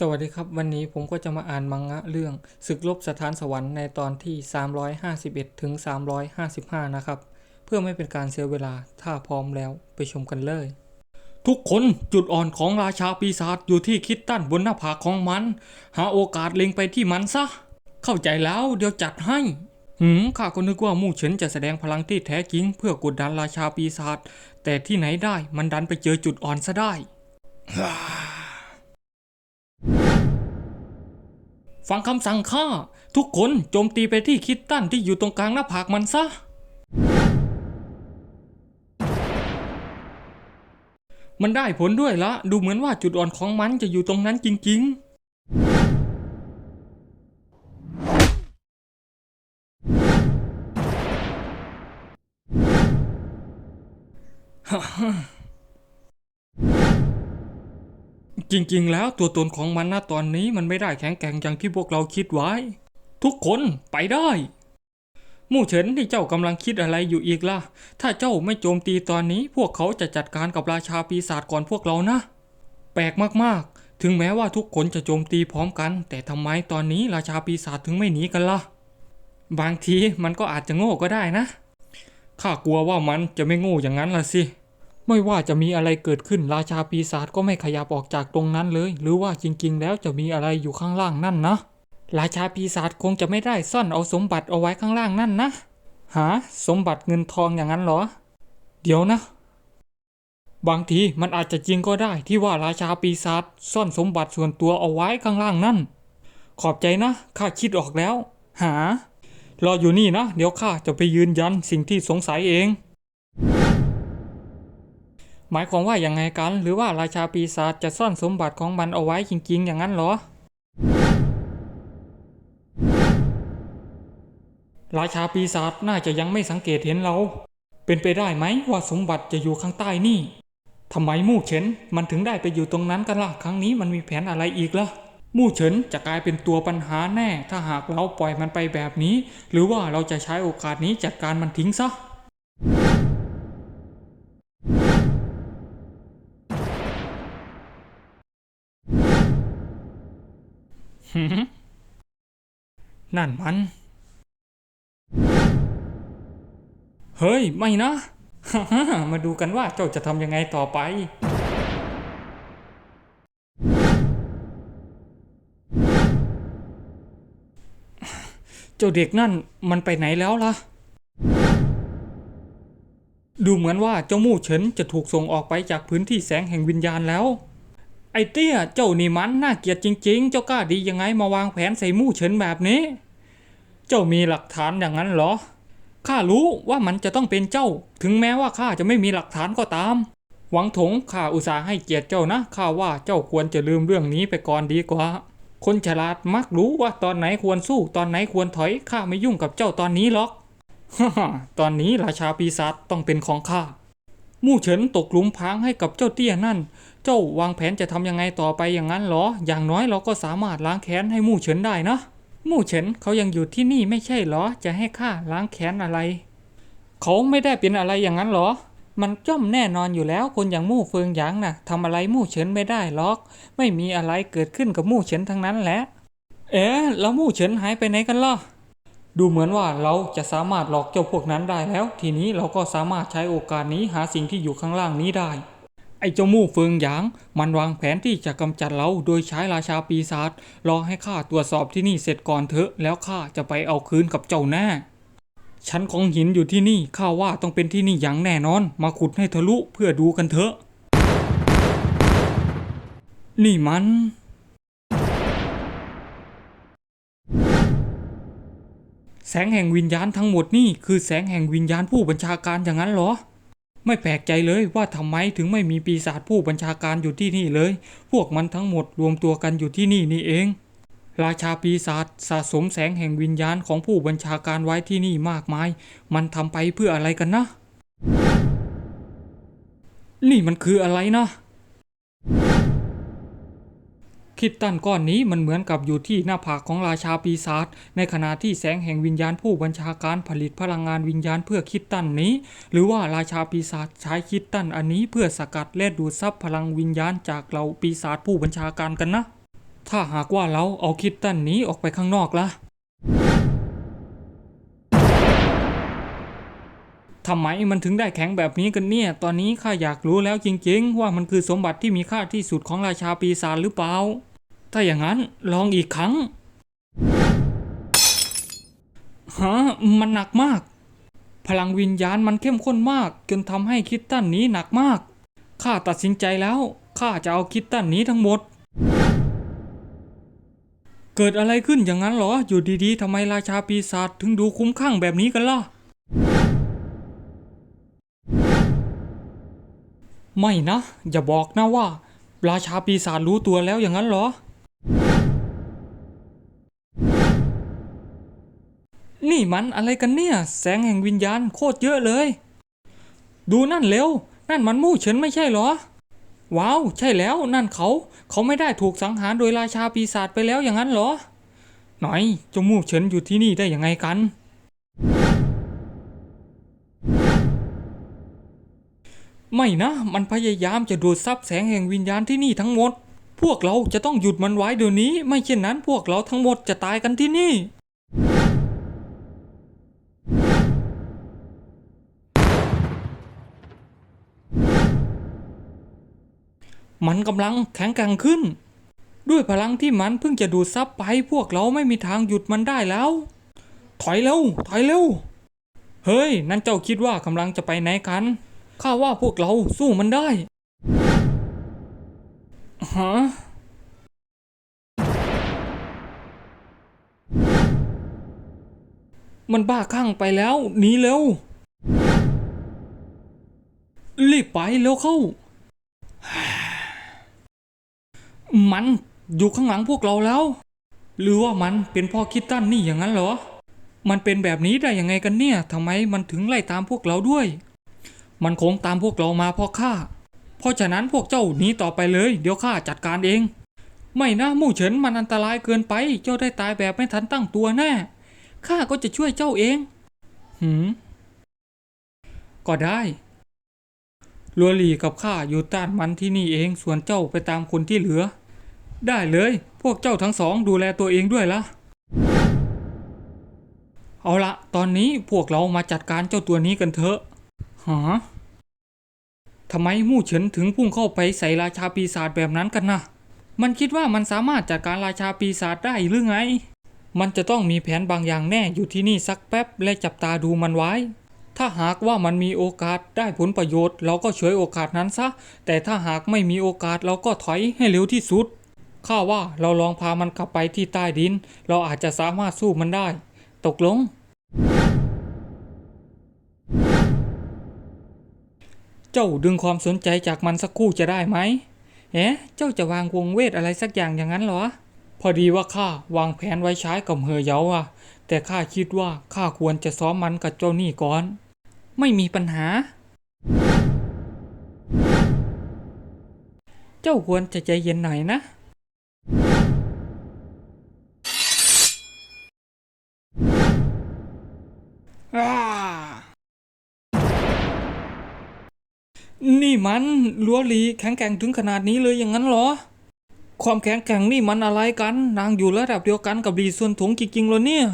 สวัสดีครับวันนี้ผมก็จะมาอ่านมังงะเรื่องศึกลบสถานสวรรค์ในตอนที่ 351 ถึง 355 นะครับ เพื่อไม่เป็นการเสียเวลาถ้าพร้อมแล้วไปชมกันเลย ทุกคนจุดอ่อนของราชาปีศาจอยู่ที่คิดตั้นบนหน้าผากของมัน หาโอกาสเล็งไปที่มันซะ เข้าใจแล้วเดี๋ยวจัดให้ หืมข้าก็นึกว่ามู่เฉินจะแสดงพลังที่แท้จริง เพื่อกดดันราชาปีศาจแต่ที่ไหนได้มันดันไปเจอจุดอ่อนซะได้ ฟังคำสั่งข้า ทุกคนโจมตีไปที่คิดตันที่อยู่ตรงกลางหน้าผากมันซะ มันได้ผลด้วยละ ดูเหมือนว่าจุดอ่อนของมันจะอยู่ตรงนั้นจริง ๆ จริงๆ แล้วตัวตนของมันณตอนนี้มันไม่ได้แข็งแกร่งอย่างที่พวกเราคิดไว้ ทุกคนไปได้มู่เฉินที่เจ้ากำลังคิดอะไรอยู่อีกล่ะ ถ้าเจ้าไม่โจมตีตอนนี้ พวกเขาจะจัดการกับราชาปีศาจก่อนพวกเรานะ แปลกมากๆ ถึงแม้ว่าทุกคนจะโจมตีพร้อมกัน แต่ทำไมตอนนี้ราชาปีศาจถึงไม่หนีกันล่ะ บางทีมันก็อาจจะโง่ก็ได้นะ ข้ากลัวว่ามันจะไม่โง่อย่างนั้นล่ะสิ ไม่ว่าจะมีอะไรเกิดขึ้นราชาปีศาจก็ไม่ขยับออกจากตรงนั้นเลย หรือว่าจริงๆ แล้วจะมีอะไรอยู่ข้างล่างนั่นนะ ราชาปีศาจคงจะไม่ได้ซ่อนเอาสมบัติเอาไว้ข้างล่างนั่นนะหาสมบัติเงินทองอย่างนั้นเหรอ เดี๋ยวนะ บางทีมันอาจจะจริงก็ได้ที่ว่าราชาปีศาจซ่อนสมบัติส่วนตัวเอาไว้ข้างล่างนั่น ขอบใจนะข้าคิดออกแล้ว หารออยู่นี่นะ เดี๋ยวข้าจะไปยืนยันสิ่งที่สงสัยเอง หมายความว่าอย่างไงกัน หรือว่าราชาปีศาจจะซ่อนสมบัติของมันเอาไว้จริงๆ อย่างนั้นเหรอ ราชาปีศาจน่าจะยังไม่สังเกตเห็นเรา เป็นไปได้ไหมว่าสมบัติจะอยู่ข้างใต้นี่ทำไมมู่เฉินมันถึงได้ไปอยู่ตรงนั้นกันล่ะ ครั้งนี้มันมีแผนอะไรอีกล่ะมู่เฉินจะกลายเป็นตัวปัญหาแน่ ถ้าหากเราปล่อยมันไปแบบนี้ หรือว่าเราจะใช้โอกาสนี้จัดการมันทิ้งซะ นั่นมัน เฮ้ย ไม่นะ มาดูกันว่าเจ้าจะทำยังไงต่อไป เจ้าเด็กนั่นมันไปไหนแล้วล่ะ ดูเหมือนว่าเจ้ามู่เฉินจะถูกส่งออกไปจากพื้นที่แสงแห่งวิญญาณแล้ว ไอ้เตี้ยเจ้านี่มันน่าเกลียดจริง ๆ เจ้ากล้าดียังไงมาวางแผนใส่มู่เฉินแบบนี้ เจ้ามีหลักฐานอย่างนั้นเหรอ ข้ารู้ว่ามันจะต้องเป็นเจ้า ถึงแม้ว่าข้าจะไม่มีหลักฐานก็ตาม หวังถงข้าอุตส่าห์ให้เกียรติเจ้านะ ข้าว่าเจ้าควรจะลืมเรื่องนี้ไปก่อนดีกว่า คนฉลาดมักรู้ว่าตอนไหนควรสู้ ตอนไหนควรถอย ข้าไม่ยุ่งกับเจ้าตอนนี้หรอกตอนนี้ราชาปีศาจต้องเป็นของข้า มู่เฉินตกหลุมพรางให้กับเจ้าเตี้ยนั่น เจ้าวางแผนจะทำยังไงต่อไปอย่างนั้นเหรอ อย่างน้อยเราก็สามารถล้างแค้นให้มู่เฉินได้นะ มู่เฉินเขายังอยู่ที่นี่ไม่ใช่เหรอ จะให้ข้าล้างแค้นอะไร เขาไม่ได้เป็นอะไรอย่างนั้นเหรอ มันจ้อมแน่นอนอยู่แล้วคนอย่างมู่เฟิงหยางน่ะทำอะไรมู่เฉินไม่ได้หรอก ไม่มีอะไรเกิดขึ้นกับมู่เฉินทั้งนั้นแหละ เอ๊ะแล้วมู่เฉินหายไปไหนกันล่ะ ดูเหมือนว่าเราจะสามารถหลอกเจ้าพวกนั้นได้แล้ว ทีนี้เราก็สามารถใช้โอกาสนี้หาสิ่งที่อยู่ข้างล่างนี้ได้ ไอ้เจ้ามู่เฟิงหยาง มันวางแผนที่จะกำจัดเราโดยใช้ราชาปีศาจรอให้ข้าตรวจสอบที่นี่เสร็จก่อนเถอะ แล้วข้าจะไปเอาคืนกับเจ้าแน่ชั้นของหินอยู่ที่นี่ข้าว่าต้องเป็นที่นี่อย่างแน่นอน มาขุดให้ทะลุเพื่อดูกันเถอะ นี่มัน แสงแห่งวิญญาณทั้งหมดนี่คือแสงแห่งวิญญาณผู้บัญชาการอย่างนั้นเหรอ ไม่แปลกใจเลยว่าทำไมถึงไม่มีปีศาจผู้บัญชาการอยู่ที่นี่เลย พวกมันทั้งหมดรวมตัวกันอยู่ที่นี่นี่เอง ราชาปีศาจสะสมแสงแห่งวิญญาณของผู้บัญชาการไว้ที่นี่มากมาย มันทำไปเพื่ออะไรกันนะ นี่มันคืออะไรนะ คิดตันก้อนนี้มันเหมือนกับอยู่ที่หน้าผากของราชาปีศาจในขณะที่แสงแห่งวิญญาณผู้บัญชาการผลิตพลังงานวิญญาณเพื่อคิดตันนี้ หรือว่าราชาปีศาจใช้คิดตันอันนี้เพื่อสกัดและดูดซับพลังวิญญาณจากเราปีศาจผู้บัญชาการกันนะ ถ้าหากว่าเราเอาคิดตันนี้ออกไปข้างนอกล่ะ ทำไมมันถึงได้แข็งแบบนี้กันเนี่ย ตอนนี้ข้าอยากรู้แล้วจริงๆ ว่ามันคือสมบัติที่มีค่าที่สุดของราชาปีศาจหรือเปล่า ถ้าอย่างนั้นลองอีกครั้ง ฮะ มันหนักมาก พลังวิญญาณมันเข้มข้นมาก จนทำให้คิดตันนี้หนักมาก ข้าตัดสินใจแล้วข้าจะเอาคิดตันนี้ทั้งหมด เกิดอะไรขึ้นอย่างนั้นเหรอ อยู่ดีๆทำไมราชาปีศาจถึงดูคุ้มข้างแบบนี้กันล่ะ ไม่นะ อย่าบอกนะว่า ราชาปีศาจรู้ตัวแล้วอย่างนั้นเหรอ นี่มันอะไรกันเนี่ย แสงแห่งวิญญาณโคตรเยอะเลย ดูนั่นเร็ว นั่นมันมู่เฉินไม่ใช่เหรอ ว้าว ใช่แล้วนั่นเขา เขาไม่ได้ถูกสังหารโดยราชาปีศาจไปแล้วอย่างนั้นเหรอ หน่อยเจ้ามู่เฉินอยู่ที่นี่ได้ยังไงกัน ไม่นะ มันพยายามจะดูดซับแสงแห่งวิญญาณที่นี่ทั้งหมด พวกเราจะต้องหยุดมันไว้เดี๋ยวนี้ ไม่เช่นนั้นพวกเราทั้งหมดจะตายกันที่นี่ มันกำลังแข็งแกร่งขึ้น ด้วยพลังที่มันเพิ่งจะดูดซับไป พวกเราไม่มีทางหยุดมันได้แล้ว ถอยเร็ว ถอยเร็ว เฮ้ย นั่นเจ้าคิดว่ากำลังจะไปไหนกัน ข้าว่าพวกเราสู้มันได้ฮะมันบ้าคลั่งไปแล้วหนีเร็ว รีบไปเร็วเข้า มันอยู่ข้างหลังพวกเราแล้ว หรือว่ามันเป็นพ่อคิดตั้นนี่อย่างนั้นเหรอ มันเป็นแบบนี้ได้ยังไงกันเนี่ยทำไมมันถึงไล่ตามพวกเราด้วย มันคงตามพวกเรามาเพราะข้า เพราะฉะนั้นพวกเจ้าหนีต่อไปเลย เดี๋ยวข้าจัดการเอง ไม่นะมู่เฉินมันอันตรายเกินไป เจ้าได้ตายแบบไม่ทันตั้งตัวแน่ ข้าก็จะช่วยเจ้าเอง หืม ก็ได้ลัวหลีกับข้าอยู่ต้านมันที่นี่เอง ส่วนเจ้าไปตามคนที่เหลือ ได้เลย พวกเจ้าทั้งสองดูแลตัวเองด้วยละเอาละ ตอนนี้พวกเรามาจัดการเจ้าตัวนี้กันเถอะ ฮะทำไมมู่เฉินถึงพุ่งเข้าไปใส่ราชาปีศาจแบบนั้นกันนะ มันคิดว่ามันสามารถจัดการราชาปีศาจได้หรือไง มันจะต้องมีแผนบางอย่างแน่อยู่ที่นี่สักแป๊บและจับตาดูมันไว้ ถ้าหากว่ามันมีโอกาสได้ผลประโยชน์ เราก็ฉวยโอกาสนั้นซะ แต่ถ้าหากไม่มีโอกาสเราก็ถอยให้เร็วที่สุด ข้าว่าเราลองพามันกลับไปที่ใต้ดิน เราอาจจะสามารถสู้มันได้ ตกลง เจ้าดึงความสนใจจากมันสักครู่จะได้ไหมเอ๊ะเจ้าจะวางวงเวทอะไรสักอย่างอย่างนั้นเหรอ พอดีว่าข้าวางแผนไว้ใช้กับเฮอเยาอะแต่ข้าคิดว่าข้าควรจะซ้อมมันกับเจ้านี่ก่อน ไม่มีปัญหา เจ้าควรจะใจเย็นหน่อยนะอ้า นี่มันลัวหลีแข็งแกร่งถึงขนาดนี้เลยอย่างนั้นเหรอ ความแข็งแกร่งนี่มันอะไรกัน นางอยู่ระดับเดียวกันกับลีส่วนถงจริงๆเหรอเนี่ย